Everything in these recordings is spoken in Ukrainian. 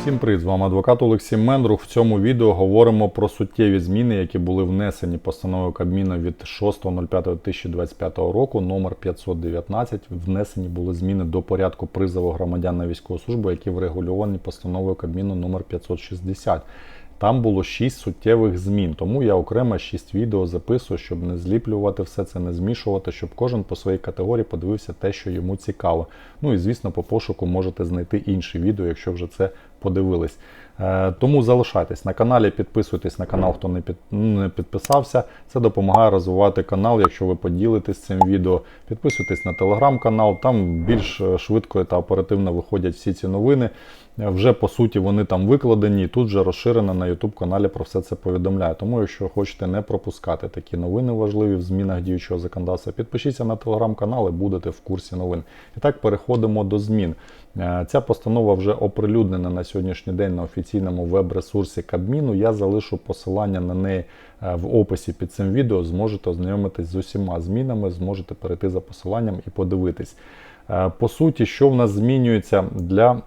Всім привіт, з вами адвокат Олексій Мендрух. В цьому відео говоримо про суттєві зміни, які були внесені постановою Кабміну від 6.05.2025 року, номер 519. Внесені були зміни до порядку призову громадян на військову службу, які врегульовані постановою Кабміну номер 560. Там було 6 суттєвих змін, тому я окремо 6 відео записую, щоб не зліплювати все це, не змішувати, щоб кожен по своїй категорії подивився те, що йому цікаво. Ну і звісно, по пошуку можете знайти інші відео, якщо вже це подивились. Е, Тому залишайтесь на каналі, підписуйтесь на канал, хто не під не підписався. Це допомагає розвивати канал. Якщо ви поділитесь цим відео, підписуйтесь на телеграм-канал. Там більш е, швидко та оперативно виходять всі ці новини. Вже по суті вони там викладені, і тут же розширено на YouTube каналі про все це повідомляю. Тому, якщо хочете не пропускати такі новини важливі в змінах діючого законодавства, підпишіться на телеграм-канал і будете в курсі новин. І так переходимо до змін. Е, Ця постанова вже оприлюднена на сьогоднішній день на офіційному веб-ресурсі Кабміну. Я залишу посилання на неї е, в описі під цим відео. Зможете ознайомитись з усіма змінами, зможете перейти за посиланням і подивитись. Е, По суті, що в нас змінюється для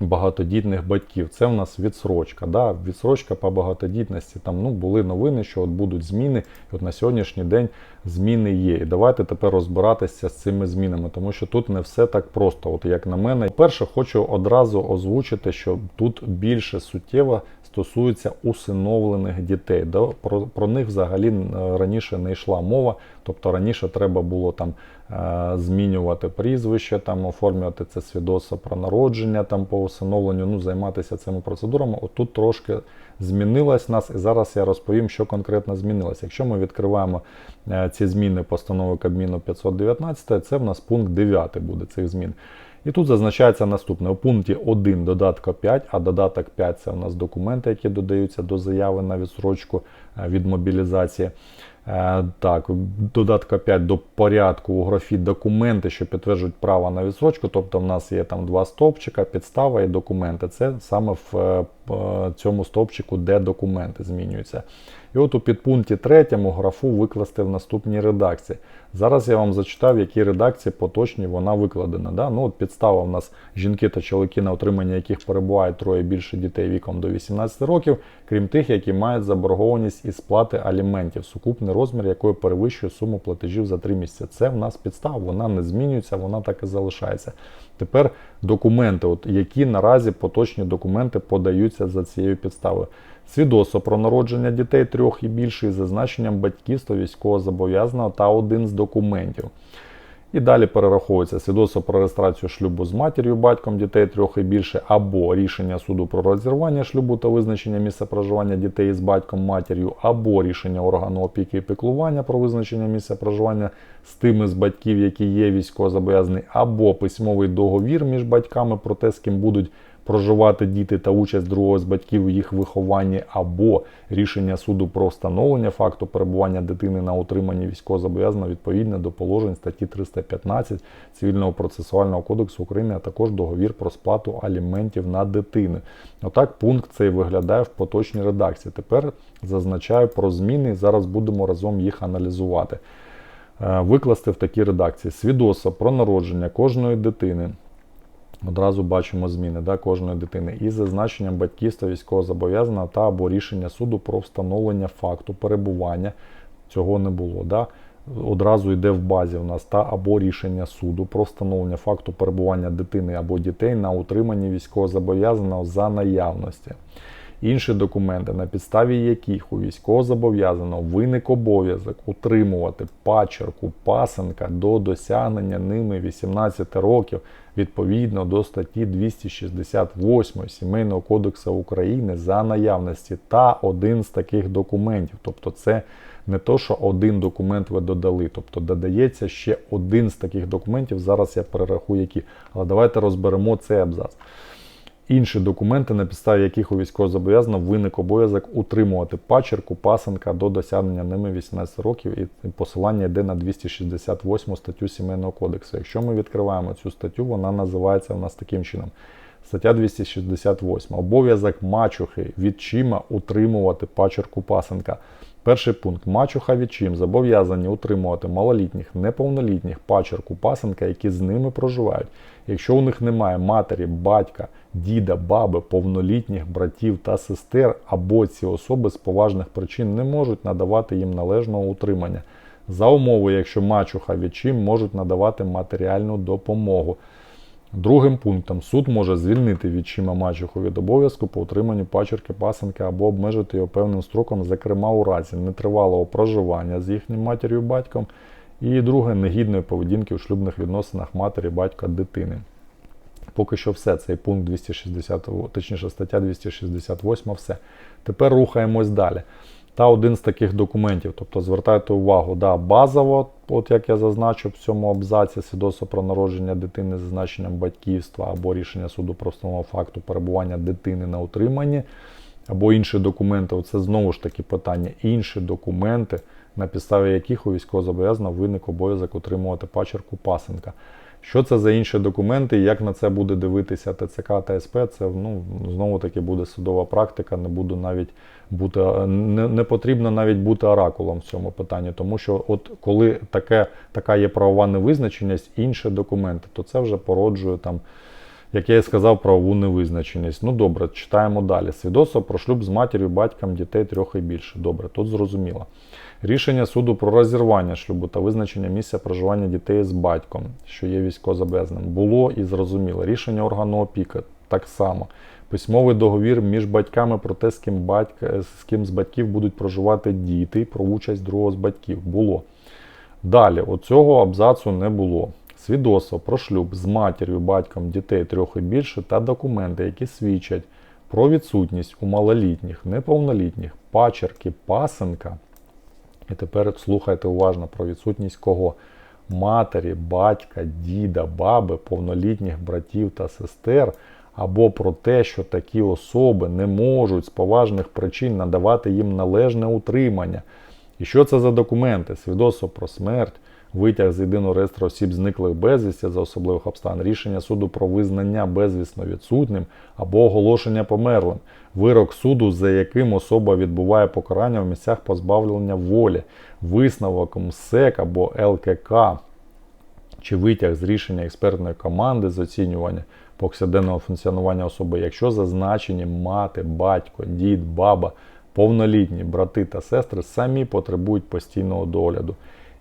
багатодітних батьків. Це в нас відсрочка. Да? Відсрочка по багатодітності. Там ну, були новини, що от будуть зміни. І от на сьогоднішній день зміни є. І давайте тепер розбиратися з цими змінами, тому що тут не все так просто, от як на мене. Перше, хочу одразу озвучити, що тут більше суттєво стосується усиновлених дітей. Про, про них взагалі е, раніше не йшла мова. Тобто раніше треба було там е, змінювати прізвище, там оформлювати це свідоцтво про народження там по усиновленню, ну займатися цими процедурами. Отут трошки змінилось нас, і зараз я розповім, що конкретно змінилось. Якщо ми відкриваємо е, ці зміни постанови Кабміну 519, це в нас пункт 9 буде цих змін. І тут зазначається наступне: у пункті 1 додатка 5, а додаток 5 це у нас документи, які додаються до заяви на відсрочку е, від мобілізації. Е, Так, додатка 5 до порядку у графі документи, що підтверджують право на відсрочку. Тобто в нас є там два стовпчика, підстава і документи. Це саме в е, цьому стовпчику, де документи змінюються. І от у підпункті 3 графу викласти в наступній редакції. Зараз я вам зачитав, в якій редакції поточній вона викладена. Да? Ну, от Підстава в нас жінки та чоловіки, на отримання яких перебувають троє більше дітей віком до 18 років, крім тих, які мають заборгованість із сплати аліментів, сукупний розмір якої перевищує суму платежів за 3 місяці. Це в нас підстава, вона не змінюється, вона так і залишається. Тепер документи, от які наразі поточні документи подаються за цією підставою. Свідоцтво про народження дітей трьох і більше із зазначенням батьківства військовозобов'язаного та один з документів. І далі перераховується свідоцтво про реєстрацію шлюбу з матір'ю, батьком дітей трьох і більше, або рішення суду про розірвання шлюбу та визначення місця проживання дітей з батьком матір'ю, або рішення органу опіки і піклування про визначення місця проживання з тими з батьків, які є військовозобов'язані, або письмовий договір між батьками про те, з ким будуть проживати діти та участь другого з батьків у їх вихованні, або рішення суду про встановлення факту перебування дитини на утриманні військовозобов'язаного відповідно до положень статті 315 Цивільного процесуального кодексу України, а також договір про сплату аліментів на дитини. Отак пункт цей виглядає в поточній редакції. Тепер зазначаю про зміни зараз будемо разом їх аналізувати. Е, Викласти в такій редакції свідоцтво про народження кожної дитини. Одразу бачимо зміни да, кожної дитини із зазначенням батьківства військовозобов'язаного та або рішення суду про встановлення факту перебування. Цього не було. Да. Одразу йде в базі в нас та або рішення суду про встановлення факту перебування дитини або дітей на утриманні військовозобов'язаного за наявності. Інші документи, на підставі яких у військовозобов'язаного виник обов'язок утримувати пачерку пасенка до досягнення ними 18 років відповідно до статті 268 Сімейного кодексу України за наявності та один з таких документів. Тобто це не то, що один документ ви додали, тобто додається ще один з таких документів. Зараз я перерахую які. Але давайте розберемо цей абзац. Інші документи, на підставі яких у військовозобов'язаного виник обов'язок утримувати пачерку пасенка до досягнення ними 18 років, і посилання йде на 268 статтю Сімейного кодексу. Якщо ми відкриваємо цю статтю, вона називається у нас таким чином. Стаття 268. Обов'язок мачухи відчима утримувати пачерку пасенка Перший пункт. Мачуха відчим зобов'язані утримувати малолітніх, неповнолітніх пачерку пасенка, які з ними проживають. Якщо у них немає матері, батька, діда, баби, повнолітніх братів та сестер, або ці особи з поважних причин не можуть надавати їм належного утримання. За умови, якщо мачуха відчим можуть надавати матеріальну допомогу. Другим пунктом суд може звільнити відчима мачуху від обов'язку по утриманню пачерки пасенка або обмежити його певним строком, зокрема у разі нетривалого проживання з їхнім матір'ю батьком, і друге негідної поведінки у шлюбних відносинах матері, батька, дитини. Поки що все, цей пункт 260, точніше стаття 268, все. Тепер рухаємось далі. Та один з таких документів, тобто звертайте увагу, да, базово, от як я зазначив в цьому абзаці, свідоцтво про народження дитини з зазначенням батьківства або рішення суду про встановлення факту перебування дитини на утриманні, або інші документи. Це знову ж таки питання. Інші документи, на підставі яких у військовозобов'язаного виник обов'язок утримувати пачерку пасенка. Що це за інші документи, як на це буде дивитися ТЦК та СП, це ну, знову таки буде судова практика, не буду навіть бути, не, не потрібно навіть бути оракулом в цьому питанні, тому що от коли таке, така є правова невизначеність, інші документи, то це вже породжує там. Як я і сказав, правову невизначеність. Ну добре, читаємо далі. Свідоцтво про шлюб з матір'ю, батьком дітей трьох і більше. Добре, тут зрозуміло. Рішення суду про розірвання шлюбу та визначення місця проживання дітей з батьком, що є військовозобов'язаним, було і зрозуміло. Рішення органу опіки так само. Письмовий договір між батьками про те, з ким, батька, з ким з батьків будуть проживати діти про участь другого з батьків. Було. Далі, оцього абзацу не було. Свідоцтво про шлюб з матір'ю, батьком дітей трьох і більше та документи, які свідчать про відсутність у малолітніх, неповнолітніх пачерки, пасенка. І тепер слухайте уважно про відсутність кого? Матері, батька, діда, баби, повнолітніх братів та сестер, або про те, що такі особи не можуть з поважних причин надавати їм належне утримання. І що це за документи? Свідоцтво про смерть, витяг з єдиного реєстру осіб зниклих безвісті за особливих обставин, рішення суду про визнання безвісно відсутнім або оголошення померлим, вирок суду, за яким особа відбуває покарання в місцях позбавлення волі, висновок МСЕК або ЛКК, чи витяг з рішення експертної команди з оцінювання повсякденного функціонування особи, якщо зазначені мати, батько, дід, баба, повнолітні брати та сестри самі потребують постійного догляду.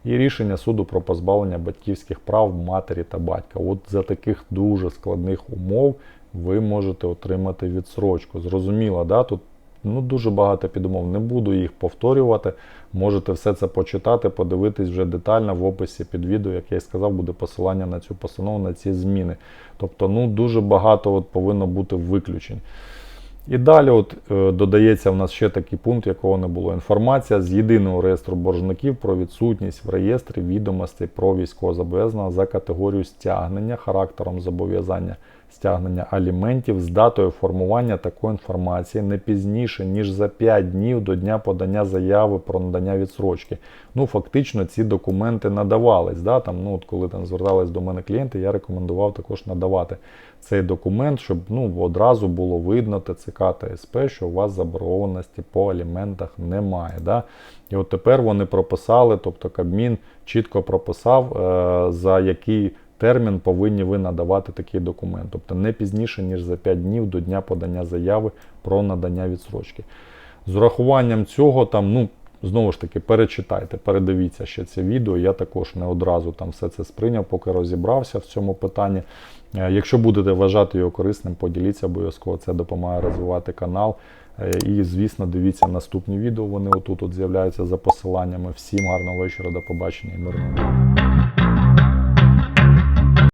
І рішення суду про позбавлення батьківських прав матері та батька. От за таких дуже складних умов ви можете отримати відсрочку. Зрозуміло, да? тут ну, дуже багато підумов. Не буду їх повторювати. Можете все це почитати, подивитись вже детально в описі під відео, як я і сказав, буде посилання на цю постанову, на ці зміни. Тобто, ну дуже багато от повинно бути виключень. І далі от, е, додається в нас ще такий пункт, якого не було. Інформація з єдиного реєстру боржників про відсутність в реєстрі відомостей про військовозобов'язаного за категорію стягнення, характером зобов'язання стягнення аліментів з датою формування такої інформації не пізніше, ніж за 5 днів до дня подання заяви про надання відсрочки. Ну, фактично, ці документи надавались. Да? Там, ну, от Коли там звертались до мене клієнти, я рекомендував також надавати цей документ, щоб ну, одразу було видно ТЦК та СП, що у вас заборгованості по аліментах немає. Да? І от тепер вони прописали, тобто Кабмін чітко прописав, е, за який термін повинні ви надавати такий документ, тобто не пізніше, ніж за 5 днів до дня подання заяви про надання відсрочки. З урахуванням цього, там, ну, знову ж таки, перечитайте, передивіться ще це відео. Я також не одразу там все це сприйняв, поки розібрався в цьому питанні. Е, Якщо будете вважати його корисним, поділіться обов'язково, це допомагає розвивати канал. Е, І, звісно, дивіться наступні відео. Вони отут от з'являються за посиланнями. Всім гарного вечора, до побачення і мирного.